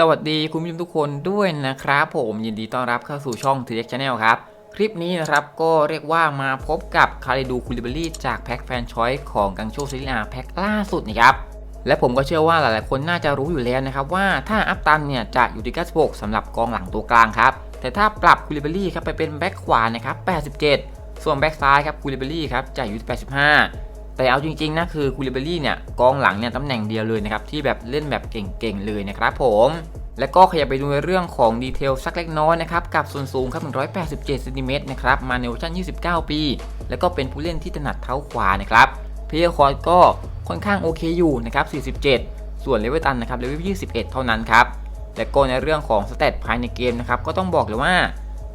สวัสดีคุณผู้ชมทุกคนด้วยนะครับ ผมยินดีต้อนรับเข้าสู่ช่อง t ี x Channel ครับ คลิปนี้นะครับก็เรียกว่ามาพบกับคาริดูคูลิเบอรี่จากแพ็คแฟนชอยของกังโชซิลิอาแพ็คล่าสุดนะครับ และผมก็เชื่อว่าหลายๆ คนน่าจะรู้อยู่แล้วนะครับว่าถ้าอัพตันเนี่ยจะอยู่ที่96สำหรับกองหลังตัวกลางครับ แต่ถ้าปรับคูลิเบอรี่ครับไปเป็นแบ็คขวานะครับ87 ส่วนแบ็คซ้ายครับคูลิเบอรี่ครับจะอยู่ที่85 แต่เอาจริงๆนะคือคูลิเบอรี่เนี่ยกองหลังเนี่ยตำแหน่งเดียวเลยนะครับที่แบบเล่นแบบเก่งๆเลยนะครับผมและก็ขยับไปดูในเรื่องของดีเทลสักเล็กน้อยนะครับกับส่วนสูงครับ187เซนติเมตรนะครับมาในเวอร์ชัน29 ปี แล้วก็เป็นผู้เล่นที่ถนัดเท้าขวานะครับเพย์คอร์ก็ค่อนข้างโอเคอยู่นะครับ47 ส่วนเลเวลตันนะครับเลเวล21 เท่านั้นครับและก็ในเรื่องของสเตตภายในเกมนะครับก็ต้องบอกเลยว่า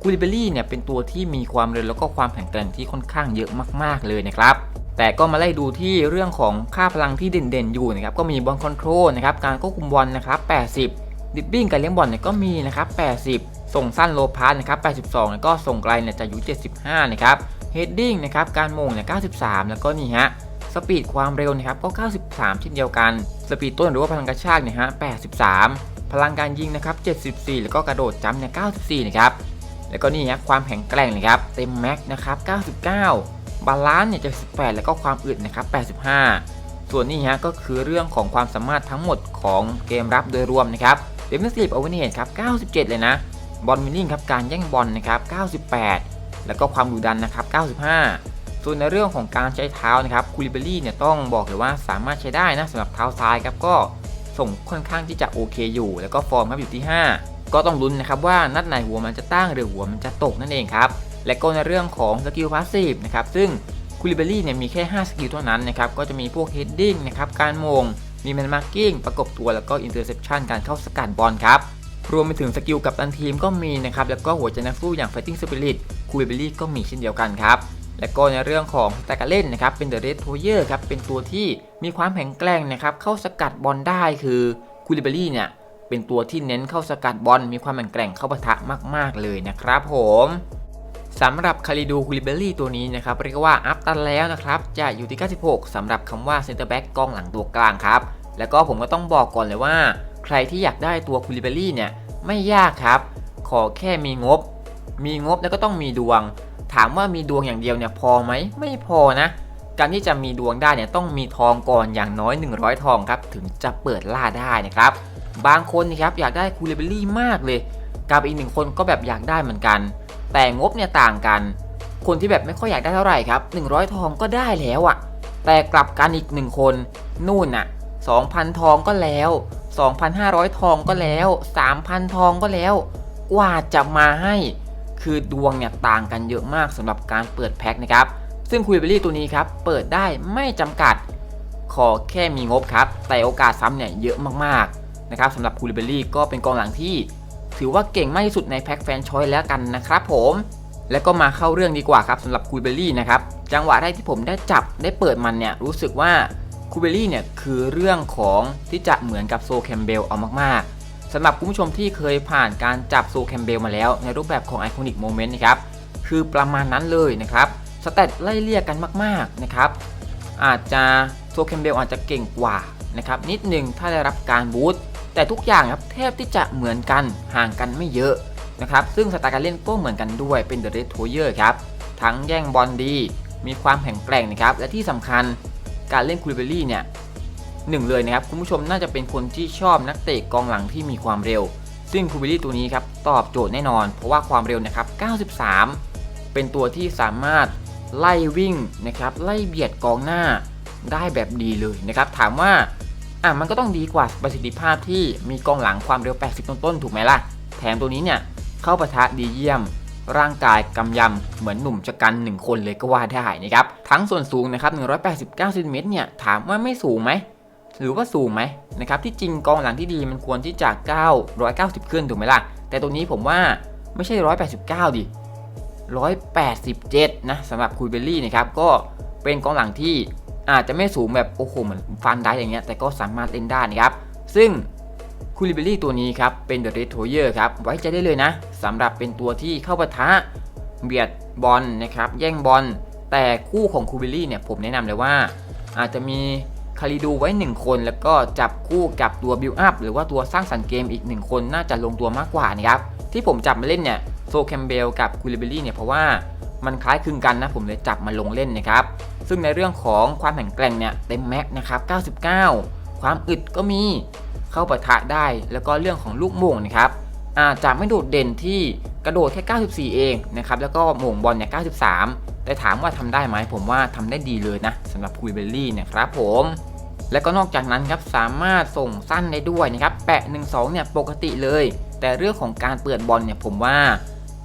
คูลิเบอรี่เนี่ยเป็นตัวที่มีความเร็วแล้วก็ความแข็งแกร่งที่ค่อนข้างเยอะมากๆเลยนะครับ แต่ก็มาไล่ดูที่เรื่องของค่าพลังที่เด่นๆอยู่นะครับก็มีบอลคอนโทรลนะครับการควบคุมบอลนะครับ80 ดิบบิ้งการเลี้ยงบอลเนี่ยก็มีนะครับ80 ส่งสั้นโลพาสนะครับ82 แล้วก็ส่งไกลเนี่ยจะอยู่ 75 นะครับเฮดดิ้งนะครับการมงเนี่ย93 แล้วก็นี่ฮะสปีดความเร็วนะครับก็ 93 เช่นเดียวกัน สปีดต้นหรือว่าพลังกระชากเนี่ยฮะ 83 พลังการยิงนะครับ 74 แล้วก็กระโดดจ้ำเนี่ย 94 นะครับ แล้วก็นี่ฮะความแข็งแกร่งนะครับเต็มแม็กนะครับ 99 บาลานซ์เนี่ย78แล้วก็ความอึดนะครับ 85 ส่วนนี้ฮะก็คือเรื่องของความสามารถทั้งหมดของเกมรับโดยรวมนะครับเดฟเฟนซีฟโอเวอร์เนครับ 97 เลยนะบอลวินนิ่งครับการแย่งบอลนะครับ 98 แล้วก็ความดุดันนะครับ 95 ส่วนในเรื่องของการใช้เท้านะครับคูลิเบอรี่เนี่ยต้องบอกเลยว่าสามารถใช้ได้นะสำหรับเท้าซ้ายครับก็ส่งค่อนข้างที่จะโอเคอยู่ แล้วก็ฟอร์มครับอยู่ที่ 5 ก็ต้องลุ้นนะครับว่านัดไหนหัวมันจะตั้งหรือหัวมันจะตกนั่นเองครับ และก็ในเรื่องของสกิลพาสซีฟนะครับซึ่งคูลิเบอรี่เนี่ยมีแค่ 5 สกิลเท่านั้นนะครับก็จะมีพวกเฮดดิ้งนะครับการมงมีแมนมาร์กิ้งประกบตัวแล้วก็อินเตอร์เซปชันการเข้าสกัดบอลครับรวมไปถึงสกิลกับตันทีมก็มีนะครับแล้วก็หัวใจนักสู้อย่าง Fighting Spirit คูลิเบอรี่ก็มีเช่นเดียวกันครับและก็ในเรื่องของสแตกการเล่นนะครับเป็น The Red Toyer ครับเป็นตัวที่มีความแข็งแกร่งนะครับเข้าสกัดบอลได้คือคูลิเบอรี่เนี่ยเป็นตัวที่เน้นเข้าสกัดบอลมีความแข็งแกร่งเข้าปะทะมาก ๆ เลยนะครับผม สำหรับคาริดูคูลิเบอรี่ตัวนี้นะครับเรียกว่าอัพตันแล้วนะครับจะอยู่ที่ 96สำหรับคำว่าเซนเตอร์แบ็กกองหลังตัวกลางครับ แล้วก็ผมก็ต้องบอกก่อนเลยว่า ใครที่อยากได้ตัวคูลิเบอรี่เนี่ยไม่ยากครับ ขอแค่มีงบ มีงบแล้วก็ต้องมีดวง ถามว่ามีดวงอย่างเดียวเนี่ยพอไหมไม่พอนะ การที่จะมีดวงได้เนี่ยต้องมีทองก่อนอย่างน้อย 100 ทองครับถึงจะเปิดล่าได้นะครับ บางคนนะครับอยากได้คูเลเบอรี่มากเลย กับอีกหนึ่งคนก็แบบอยากได้เหมือนกัน แต่งบเนี่ยต่างกัน คนที่แบบไม่ค่อยอยากได้เท่าไหร่ครับ 100 ทองก็ได้แล้วอะ่ะ แต่กลับกันอีกหนึ่งคนนู่นน่ะ2,000 ทองก็แล้ว 2,500 ทองก็แล้ว 3,000 ทองก็แล้ว กว่าจะมาให้คือดวงเนี่ยต่างกันเยอะมากสำหรับการเปิดแพ็คนะครับ ซึ่งคุยเบอรี่ตัวนี้ครับ เปิดได้ไม่จำกัด ขอแค่มีงบครับ แต่โอกาสซ้ำเนี่ยเยอะมากๆ นะครับสำหรับคูลิเบอรี่ก็เป็นกองหลังที่ถือว่าเก่งมากที่สุดในแพ็คแฟนชอยแล้วกันนะครับผมแล้วก็มาเข้าเรื่องดีกว่าครับสำหรับคูเบลลี่นะครับจังหวะแรกที่ผมได้จับได้เปิดมันเนี่ยรู้สึกว่าคูเบลลี่เนี่ยคือเรื่องของที่จะเหมือนกับโซแคมเบลเอามากๆสำหรับคุณผู้ชมที่เคยผ่านการจับโซแคมเบลมาแล้ว ในรูปแบบของไอคอนิกโมเมนต์นะครับคือประมาณนั้นเลยนะครับสเตตไล่เลี่ยกันมากๆนะครับอาจจะโซแคมเบลอาจจะเก่งกว่านะครับนิดนึงถ้าได้รับการบูสต์ แต่ทุกอย่างครับแทบที่จะเหมือนกันห่างกันไม่เยอะนะครับซึ่งสไตล์การเล่นก็เหมือนกันด้วยเป็นเดอะเรดโทเยอร์ครับทั้งแย่งบอลดี มีความแข็งแกร่งนะครับและที่สำคัญการเล่นคูลิเบอรี่เนี่ยหนึ่งเลยนะครับคุณผู้ชมน่าจะเป็นคนที่ชอบนักเตะกองหลังที่มีความเร็ว ซึ่งคูลิเบอรี่ตัวนี้ครับตอบโจทย์แน่นอน เพราะว่าความเร็วนะครับ 93 เป็นตัวที่สามารถไล่วิ่งนะครับไล่เบียดกองหน้าได้แบบดีเลยนะครับถามว่า อะมันก็ต้องดีกว่าประสิทธิภาพที่มีกองหลังความเร็ว 80 ต้นๆ ถูกไหมล่ะ แถมตัวนี้เนี่ยเข้าปะทะดีเยี่ยม ร่างกายกำยำ เหมือนหนุ่มชะกัน 1 คนเลยก็ว่าได้นะครับ ทั้งส่วนสูงนะครับ 189เซนติเมตรเนี่ยถามว่าไม่สูงไหมหรือว่าสูงไหมนะครับที่จริงกองหลังที่ดีมันควรที่จะ990 ขึ้นถูกไหมล่ะ แต่ตัวนี้ผมว่าไม่ใช่ 189 ดิ 187 นะสำหรับคุยเบลลี่นะครับก็เป็นกองหลังที่ อาจจะไม่สูงแบบโอ้โหเหมือนฟันได้อย่างเงี้ยแต่ก็สามารถเล่นได้นะครับซึ่งคูลิเบลลี่ตัวนี้ครับเป็นเดอะเรดโทเยอร์ครับไว้ใจได้เลยนะสำหรับเป็นตัวที่เข้าปะทะเบียดบอลนะครับแย่งบอลแต่คู่ของคูลิเบลลี่เนี่ยผมแนะนำเลยว่า อาจจะมีคาริดูไว้ 1 คน แล้วก็จับคู่กับตัวบิลอัพหรือว่าตัวสร้างสรรค์เกมอีก 1 คนน่าจะลงตัวมากกว่านะครับที่ผมจับมาเล่นเนี่ยโซแคมเบลกับคูลิเบลี่เนี่ยเพราะว่ามันคล้ายคลึงกันนะผมเลยจับมาลงเล่นนะครับ ซึ่งในเรื่องของความแข็งแกร่งเนี่ยเต็มแม็กนะครับ 99 ความอึดก็มีเข้าปะทะได้ แล้วก็เรื่องของลูกโม่งนะครับอาจจะไม่โดดเด่นที่กระโดดแค่ 94 เองนะครับ แล้วก็โหม่งบอลเนี่ย 93 แต่ถามว่าทำได้ไหมผมว่าทำได้ดีเลยนะสำหรับคูลิเบลลี่นี่ยครับผม และก็นอกจากนั้นครับสามารถส่งสั้นได้ด้วยนะครับแปะ 1-2 เนี่ยปกติเลย แต่เรื่องของการเปิดบอลเนี่ยผมว่า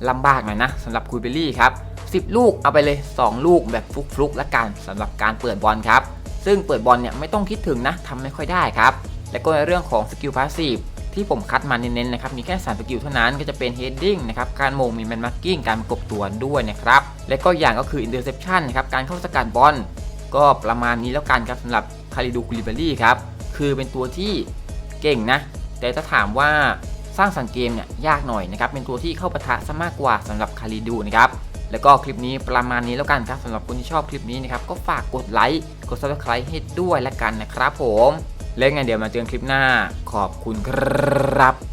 ลำบากหน่อยนะสำหรับคูลิเบลลี่ครับ 10 ลูกเอาไปเลย 2 ลูกแบบฟลุกๆละกันสำหรับการเปิดบอลครับ ซึ่งเปิดบอลเนี่ยไม่ต้องคิดถึงนะทำไม่ค่อยได้ครับ และก็ในเรื่องของสกิลพาสซีฟที่ผมคัดมาเน้นๆนะครับมีแค่3สกิลเท่านั้นก็จะเป็น heading นะครับการโมงมีแมนมาร์กิ้งการประกบตัวด้วยนะครับและก็อย่างก็คือ interception นะครับการเข้าสกัดบอลก็ประมาณนี้แล้วกันครับสำหรับคาริดูคูลิบารี่ครับคือเป็นตัวที่เก่งนะ แต่ถ้าถามว่าสร้างสรรค์เกมเนี่ยยากหน่อยนะครับเป็นตัวที่เข้าปะทะซะมากกว่าสำหรับคาริดูนะครับ แล้วก็คลิปนี้ประมาณนี้แล้วกันครับสำหรับคนที่ชอบคลิปนี้นะครับก็ฝากกดไลค์กด subscribe ให้ด้วยละกันนะครับผม แล้วไงเดี๋ยวมาเจอกันคลิปหน้าขอบคุณครับ